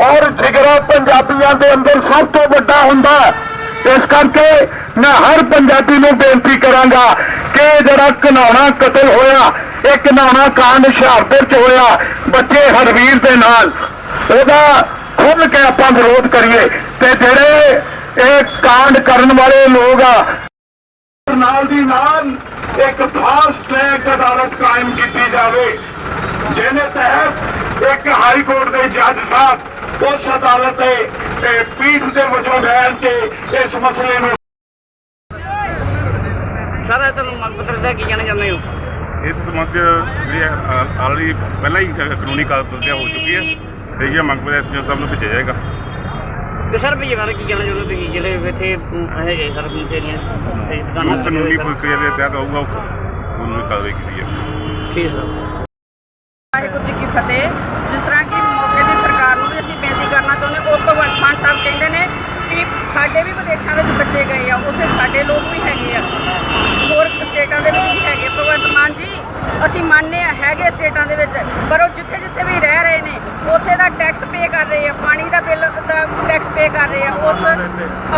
ਔਰ ਜਿਗਰਾ ਪੰਜਾਬੀਆਂ ਦੇ ਅੰਦਰ ਸਭ ਤੋਂ ਵੱਡਾ ਹੁੰਦਾ ਇਸ ਕਰਕੇ ਮੈਂ ਹਰ ਪੰਜਾਬੀ ਨੂੰ ਬੇਨਤੀ ਕਰਾਂਗਾ ਕਿ ਜਿਹੜਾ ਘਨਾਉਣਾ ਕਤਲ ਹੋਇਆ, ਇਹ ਘਨਾਉਣਾ ਕਾਂਡ ਹੁਸ਼ਿਆਰਪੁਰ ਚ ਹੋਇਆ, ਬੱਚੇ ਹਰਵੀਰ ਦੇ ਨਾਲ। ਉਹਦਾ ਖੁੱਲ ਕੇ ਆਪਾਂ ਵਿਰੋਧ ਕਰੀਏ ਤੇ ਜਿਹੜੇ ਇਹ ਕਾਂਡ ਕਰਨ ਵਾਲੇ ਲੋਕ ਆ ਨਾਲ ਦੀ ਨਾਲ ਇੱਕ ਫਾਸਟ ਟਰੈਕ ਅਦਾਲਤ ਕਾਇਮ ਕੀਤੀ ਜਾਵੇ, ਜਿਹਦੇ ਤਹਿਤ ਇੱਕ ਹਾਈ ਕੋਰਟ ਦੇ ਜੱਜ ਸਾਹਿਬ ਉਸ ਅਦਾਲਤ ਦੇ ਤੇ ਪੀਠ ਦੇ ਵਜੋਂ ਬੈਠ ਕੇ ਇਸ ਮਸਲੇ ਨੂੰ ਸਰ ਇਹ ਤੁਹਾਨੂੰ ਮੰਗ ਪੱਤਰ ਦਾ ਕੀ ਕਹਿਣਾ ਚਾਹੁੰਦੇ ਹੋ? ਇਸ ਸੰਬੰਧ ਜਿਹੜੀ ਆਲਰੇਡੀ ਪਹਿਲਾਂ ਹੀ ਕ- ਕਾਨੂੰਨੀ ਕਾਰਵਾਈ ਹੋ ਚੁੱਕੀ ਹੈ ਤੇ ਇਹ ਮੰਗ ਪੱਤਰ ਐਸਪੀ ਸਾਹਿਬ ਨੂੰ ਭੇਜਿਆ ਜਾਏਗਾ। ਤੇ ਸਰ ਵੀ ਬਾਰੇ ਕੀ ਕਹਿਣਾ ਚਾਹੁੰਦੇ ਹੋ ਤੁਸੀਂ? ਜਿਹੜੇ ਇੱਥੇ ਹੈਗੇ ਸਰ ਤੇਰੀਆਂ ਤੇ ਦੁਕਾਨਾਂ ਜੋ ਕਾਨੂੰਨੀ ਪ੍ਰਕਿਰਿਆ ਦੇ ਤਹਿਤ ਉਹ ਕਾਨੂੰਨੀ ਕਾਰਵਾਈ ਕੀਤੀ ਜਾਏਗੀ ਠੀਕ ਸਰ। ਵਾਹਿਗੁਰੂ ਜੀ ਕੀ ਫਤਿਹ ਜਿਸ ਤਰ੍ਹਾਂ ਕਿ ਮੌਕੇ ਦੀ ਸਰਕਾਰ ਨੂੰ ਵੀ ਅਸੀਂ ਬੇਨਤੀ ਕਰਨਾ ਚਾਹੁੰਦੇ ਹਾਂ, ਉਹ ਭਗਵੰਤ ਮਾਨ ਸਾਹਿਬ ਕਹਿੰਦੇ ਨੇ ਕਿ ਸਾਡੇ ਵੀ ਵਿਦੇਸ਼ਾਂ ਵਿੱਚ ਬੱਚੇ ਗਏ ਆ, ਉੱਥੇ ਸਾਡੇ ਲੋਕ ਵੀ ਹੈਗੇ ਆ। ਹੋਰ ਸਟੇਟਾਂ ਦੇ ਵਿੱਚ ਵੀ ਹੈਗੇ ਭਗਵੰਤ ਮਾਨ ਜੀ, ਅਸੀਂ ਮੰਨਦੇ ਆ, ਹੈਗੇ ਸਟੇਟਾਂ ਦੇ ਵਿੱਚ, ਪਰ ਉਹ ਜਿੱਥੇ ਜਿੱਥੇ ਵੀ ਰਹਿ ਰਹੇ ਨੇ, ਉੱਥੇ ਦਾ ਟੈਕਸ ਪੇ ਕਰ ਰਹੇ ਆ, ਪਾਣੀ ਦਾ ਬਿੱਲ ਦਾ ਟੈਕਸ ਪੇ ਕਰ ਰਹੇ ਆ, ਉਸ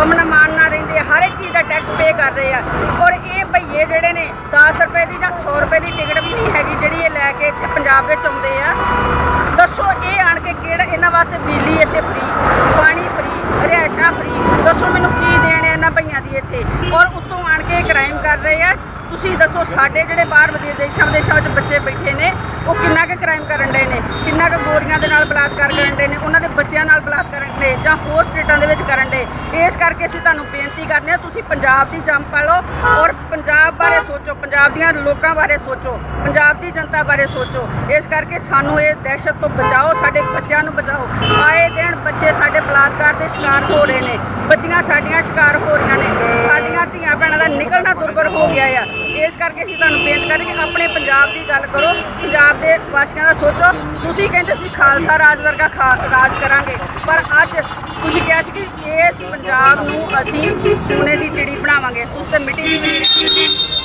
ਅਮਨ ਮਾਨ ਨਾਲ ਰਹਿੰਦੇ ਹਰ ਇੱਕ ਚੀਜ਼ ਦਾ ਟੈਕਸ ਪੇ ਕਰ ਰਹੇ ਆ। ਔਰ ਇਹ ਭਈਏ ਜਿਹੜੇ ਨੇ 10 ਰੁਪਏ ਦੀ ਜਾਂ 100 ਰੁਪਏ ਦੀ ਟਿਕਟ ਵੀ ਨਹੀਂ ਹੈਗੀ, ਜਿਹੜੀ ਇਹ ਲੈ ਕੇ ਇੱਥੇ ਪੰਜਾਬ ਵਿੱਚ ਆਉਂਦੇ ਆ। ਦੱਸੋ ਇਹ ਆਣ ਕੇ ਕਿਹੜਾ, ਇਹਨਾਂ ਵਾਸਤੇ ਬਿਜਲੀ ਇੱਥੇ ਫ੍ਰੀ ਪਾਣੀ ਫ੍ਰੀ ਰਿਹਾਇਸ਼ਾਂ ਫ੍ਰੀ ਦੱਸੋ ਮੈਨੂੰ ਕੀ ਦੇਣ ਹੈ ਇਹਨਾਂ ਭਈਆਂ ਦੀ ਇੱਥੇ ਔਰ ਉੱਤੋਂ ਆਣ ਕੇ ਕ੍ਰਾਈਮ ਕਰ ਰਹੇ ਆ ਤੁਸੀਂ ਦੱਸੋ, ਸਾਡੇ ਜਿਹੜੇ ਬਾਹਰ ਵਿਦੇਸ਼ ਦੇਸ਼ਾਂ ਵਿਦੇਸ਼ਾਂ ਵਿੱਚ ਬੱਚੇ ਬੈਠੇ ਨੇ, ਉਹ ਕਿੰਨਾ ਕੁ ਕ੍ਰਾਈਮ ਕਰਨ ਦੇ ਨੇ? ਕਿੰਨਾ ਕੁ ਗੋਰੀਆਂ ਦੇ ਨਾਲ ਬਲਾਤਕਾਰ ਕਰਨ ਦੇ ਨੇ? ਉਹਨਾਂ ਦੇ ਬੱਚਿਆਂ ਨਾਲ ਬਲਾਤਕਾਰ ਕਰਨ ਦੇ ਜਾਂ ਹੋਰ ਸਟੇਟਾਂ ਦੇ ਵਿੱਚ ਕਰਨ ਦੇ ਇਸ ਕਰਕੇ ਅਸੀਂ ਤੁਹਾਨੂੰ ਬੇਨਤੀ ਕਰਦੇ ਹਾਂ, ਤੁਸੀਂ ਪੰਜਾਬ ਦੀ ਜੰਮ ਪਾਲੋ ਔਰ ਪੰਜਾਬ ਬਾਰੇ ਸੋਚੋ, ਪੰਜਾਬ ਦੀਆਂ ਲੋਕਾਂ ਬਾਰੇ ਸੋਚੋ, ਪੰਜਾਬ ਦੀ ਜਨਤਾ ਬਾਰੇ ਸੋਚੋ। ਇਸ ਕਰਕੇ ਸਾਨੂੰ ਇਹ ਦਹਿਸ਼ਤ ਤੋਂ ਬਚਾਓ, ਸਾਡੇ ਬੱਚਿਆਂ ਨੂੰ ਬਚਾਓ। ਆਏ ਦਿਨ ਬੱਚੇ ਸਾਡੇ ਬਲਾਤਕਾਰ ਦੇ ਸ਼ਿਕਾਰ ਹੋ ਰਹੇ ਨੇ। ਬੱਚੀਆਂ ਸਾਡੀਆਂ ਸ਼ਿਕਾਰ ਹੋ ਰਹੀਆਂ ਨੇ। ਸਾਡੀਆਂ ਧੀਆਂ ਭੈਣਾਂ ਦਾ ਨਿਕਲਣਾ ਦੁਰਬਰ ਹੋ ਗਿਆ ਆ। ਕਰਕੇ ਅਸੀਂ ਤੁਹਾਨੂੰ ਬੇਨਤੀ ਕਰਦੇ ਕਿ ਆਪਣੇ ਪੰਜਾਬ ਦੀ ਗੱਲ ਕਰੋ, ਪੰਜਾਬ ਦੇ ਵਾਸੀਆਂ ਦਾ ਸੋਚੋ। ਤੁਸੀਂ ਕਹਿੰਦੇ ਸੀ ਖਾਲਸਾ ਰਾਜ ਵਰਗਾ ਖਾ- ਰਾਜ ਕਰਾਂਗੇ, ਪਰ ਅੱਜ ਤੁਸੀਂ ਕਿਹਾ ਸੀ ਕਿ ਇਸ ਪੰਜਾਬ ਨੂੰ ਅਸੀਂ ਸੋਨੇ ਦੀ ਚਿੜੀ ਬਣਾਵਾਂਗੇ, ਉਸ ਤੇ ਮਿੱਟੀ ਦੀ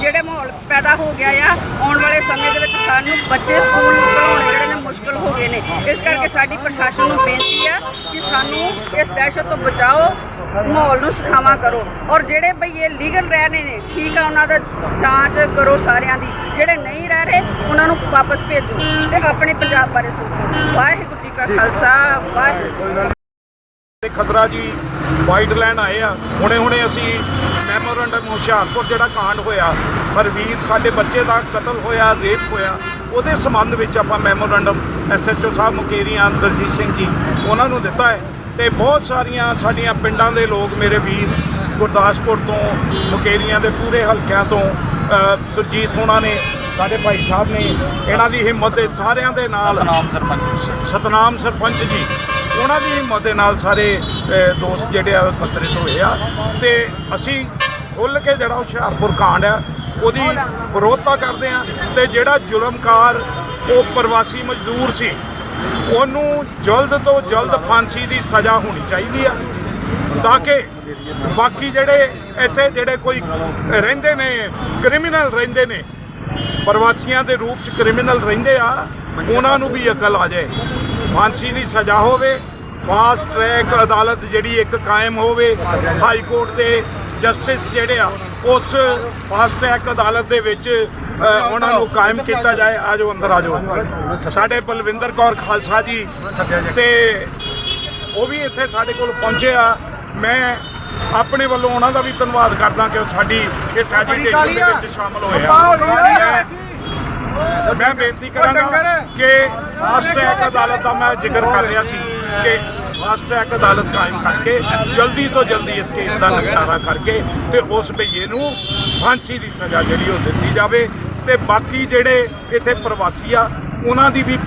ਜਿਹੜੇ ਮਾਹੌਲ ਪੈਦਾ ਹੋ ਗਿਆ ਆ, ਆਉਣ ਵਾਲੇ ਸਮੇਂ ਦੇ ਵਿੱਚ ਸਾਨੂੰ ਬੱਚੇ ਸਕੂਲ ਪੜਾਉਣੇ ਜਿਹੜੇ ਨੇ ਮੁਸ਼ਕਲ ਹੋ ਗਏ ਨੇ। ਇਸ ਕਰਕੇ ਸਾਡੀ ਪ੍ਰਸ਼ਾਸਨ ਨੂੰ ਬੇਨਤੀ ਆ ਕਿ ਸਾਨੂੰ ਇਸ ਦਹਿਸ਼ਤ ਤੋਂ ਬਚਾਓ, ਮਾਹੌਲ ਨੂੰ ਸਿਖਾਵਾਂ ਕਰੋ। ਔਰ ਜਿਹੜੇ ਭਈਏ ਲੀਗਲ ਰਹਿ ਰਹੇ ਨੇ, ਠੀਕ ਆ ਉਹਨਾਂ ਦਾ ਜਾਂਚ ਕਰੋ ਸਾਰਿਆਂ ਦੀ। ਜਿਹੜੇ ਨਹੀਂ ਰਹਿ ਰਹੇ, ਉਹਨਾਂ ਨੂੰ ਵਾਪਸ ਭੇਜੋ ਤੇ ਆਪਣੇ ਪੰਜਾਬ ਬਾਰੇ ਸੋਚੋ। ਵਾਹਿਗੁਰੂ ਜੀ ਕਾ ਖਾਲਸਾ, ਵਾਹਿਗੁਰੂ ਤੇ ਖਤਰਾ ਜੀ ਵਾਈਟ ਲੈਣ ਆਏ ਆ। ਹੁਣੇ ਹੁਣੇ ਅਸੀਂ ਮੈਮੋਰੰਡਮ ਹੁਸ਼ਿਆਰਪੁਰ ਜਿਹੜਾ ਕਾਂਡ ਹੋਇਆ ਹਰਵੀਰ ਸਾਡੇ ਬੱਚੇ ਦਾ ਕਤਲ ਹੋਇਆ ਰੇਪ ਹੋਇਆ ਉਹਦੇ ਸੰਬੰਧ ਵਿੱਚ ਆਪਾਂ ਮੈਮੋਰੰਡਮ ਐਸਐਚਓ ਸਾਹਿਬ ਮੁਕੇਰੀਆਂ ਦਲਜੀਤ ਸਿੰਘ ਜੀ ਉਹਨਾਂ ਨੂੰ ਦਿੱਤਾ ਹੈ। ਤੇ ਬਹੁਤ ਸਾਰੀਆਂ ਸਾਡੀਆਂ ਪਿੰਡਾਂ ਦੇ ਲੋਕ ਮੇਰੇ ਵੀਰ ਗੁਰਦਾਸਪੁਰ ਤੋਂ ਮੁਕੇਰੀਆਂ ਦੇ ਪੂਰੇ ਹਲਕਿਆਂ ਤੋਂ ਸੁਰਜੀਤ ਹੋਣਾ ਨੇ ਸਾਡੇ ਭਾਈ ਸਾਹਿਬ ਨੇ ਇਹਨਾਂ ਦੀ ਹਿੰਮਤ ਦੇ ਸਾਰਿਆਂ ਦੇ ਨਾਲ ਸਤਨਾਮ ਸਰਪੰਚ ਸਤਨਾਮ ਸਰਪੰਚ ਜੀ। ਉਹਨਾਂ ਦੀ ਹਿੰਮਤ ਦੇ ਨਾਲ ਸਾਰੇ ਦੋਸਤ ਜਿਹੜੇ ਆ ਇਕੱਤਰਿਤ ਹੋਏ ਆ। ਤੇ ਅਸੀਂ ਖੁੱਲ ਕੇ ਜਿਹੜਾ ਹੁਸ਼ਿਆਰਪੁਰ ਕਾਂਡ ਆ, ਉਹਦੀ ਵਿਰੋਧਤਾ ਕਰਦੇ ਆ ਤੇ ਜਿਹੜਾ ਜ਼ੁਲਮਕਾਰ ਉਹ ਪ੍ਰਵਾਸੀ ਮਜ਼ਦੂਰ ਸੀ, ਉਹਨੂੰ ਜਲਦ ਤੋਂ ਜਲਦ ਫਾਂਸੀ ਦੀ ਸਜ਼ਾ ਹੋਣੀ ਚਾਹੀਦੀ ਆ, ਤਾਂ ਕਿ ਬਾਕੀ ਜਿਹੜੇ ਇੱਥੇ ਜਿਹੜੇ ਕੋਈ ਰਹਿੰਦੇ ਨੇ, ਕ੍ਰਿਮੀਨਲ ਰਹਿੰਦੇ ਨੇ, ਪ੍ਰਵਾਸੀਆਂ ਦੇ ਰੂਪ ਚ ਕ੍ਰਿਮੀਨਲ ਰਹਿੰਦੇ ਆ, ਉਹਨਾਂ ਨੂੰ ਵੀ ਅਕਲ ਆ ਜਾਏ। ਫਾਂਸੀ ਦੀ ਸਜ਼ਾ ਹੋਵੇ ਫਾਸਟ ਟਰੈਕ ਅਦਾਲਤ ਜਿਹੜੀ ਇੱਕ ਕਾਇਮ ਹੋਵੇ ਹਾਈ ਕੋਰਟ ਦੇ ਜਸਟਿਸ ਜਿਹੜੇ ਆ ਉਸ ਫਾਸਟ ਟਰੈਕ ਅਦਾਲਤ ਦੇ ਵਿੱਚ ਉਹਨਾਂ ਨੂੰ ਕਾਇਮ ਕੀਤਾ ਜਾਏ। ਆਜੋ ਅੰਦਰ ਆਜੋ ਸਾਡੇ ਬਲਵਿੰਦਰ ਕੌਰ ਖਾਲਸਾ ਜੀ ਤੇ ਉਹ ਵੀ ਇੱਥੇ ਸਾਡੇ ਕੋਲ ਪਹੁੰਚੇ ਆ। ਮੈਂ ਆਪਣੇ ਵੱਲੋਂ ਉਹਨਾਂ ਦਾ ਵੀ ਧੰਨਵਾਦ ਕਰਦਾ ਕਿ ਉਹ ਸਾਡੀ ਇਸ ਐਜੀਟੇਸ਼ਨ ਦੇ ਵਿੱਚ ਸ਼ਾਮਲ ਹੋਏ ਆ। ਮੈਂ ਬੇਨਤੀ ਕਰਾਂਗਾ ਕਿ ਫਾਸਟ ਟਰੈਕ ਅਦਾਲਤ ਦਾ ਮੈਂ ਜ਼ਿਕਰ ਕਰ ਰਿਹਾ ਸੀ ਕਿ ਫਾਸਟ ਟਰੈਕ ਅਦਾਲਤ ਕਾਇਮ ਕਰਕੇ ਜਲਦੀ ਤੋਂ ਜਲਦੀ ਇਸ ਕੇਸ ਦਾ ਨਿਪਟਾਰਾ ਕਰਕੇ ਤੇ ਉਸ ਭਈਏ ਨੂੰ ਫਾਂਸੀ ਦੀ ਸਜ਼ਾ ਜਿਹੜੀ ਉਹ ਦਿੱਤੀ ਜਾਵੇ ਤੇ ਬਾਕੀ ਜਿਹੜੇ ਇੱਥੇ ਪ੍ਰਵਾਸੀ ਆ ਉਹਨਾਂ ਦੀ ਵੀ